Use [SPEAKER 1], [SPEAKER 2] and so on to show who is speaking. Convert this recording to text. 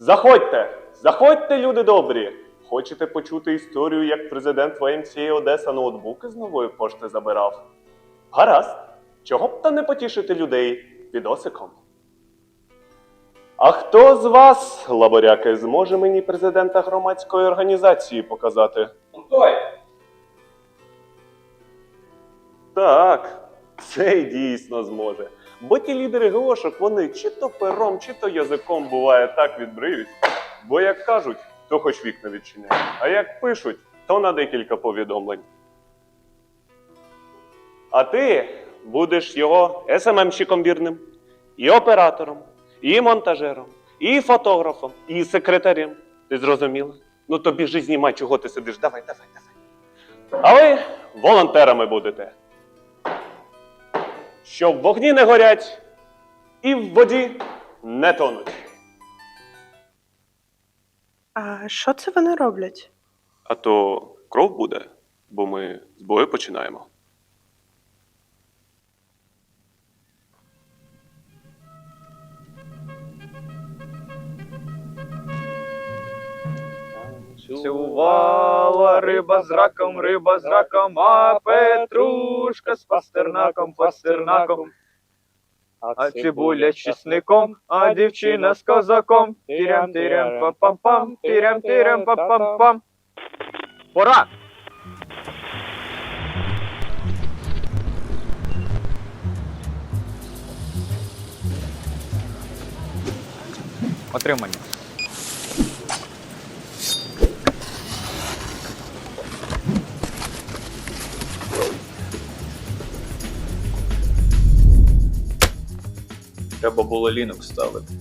[SPEAKER 1] Заходьте! Заходьте, люди добрі! Хочете почути історію, як президент ВМС Одеса ноутбуки з нової пошти забирав? Гаразд, чого б та не потішити людей відосиком? А хто з вас, лаборяки, зможе мені президента громадської організації показати?
[SPEAKER 2] Той.
[SPEAKER 1] Так, цей дійсно зможе. Бо ті лідери ГОшок, вони чи то пером, чи то язиком буває так відбриють. Бо як кажуть, то хоч вікна відчиняє. А як пишуть, то на декілька повідомлень. А ти будеш його СММщиком вірним, і оператором, і монтажером, і фотографом, і секретарем. Ти зрозуміла? Ну то біжи знімай, чого ти сидиш. Давай, давай, давай. А ви волонтерами будете. Що в вогні не горять і в воді не тонуть.
[SPEAKER 3] А що це вони роблять?
[SPEAKER 1] А то кров буде, бо ми з бою починаємо.
[SPEAKER 2] Цювала риба з раком, риба з раком, а петрушка з пастернаком, пастернаком. А цибуля з чесником, а дівчина з козаком. Тірям, тірям, па-пам-пам, тірям, тірям, па-пам-пам. Пора! Отримання. Треба було Linux ставити.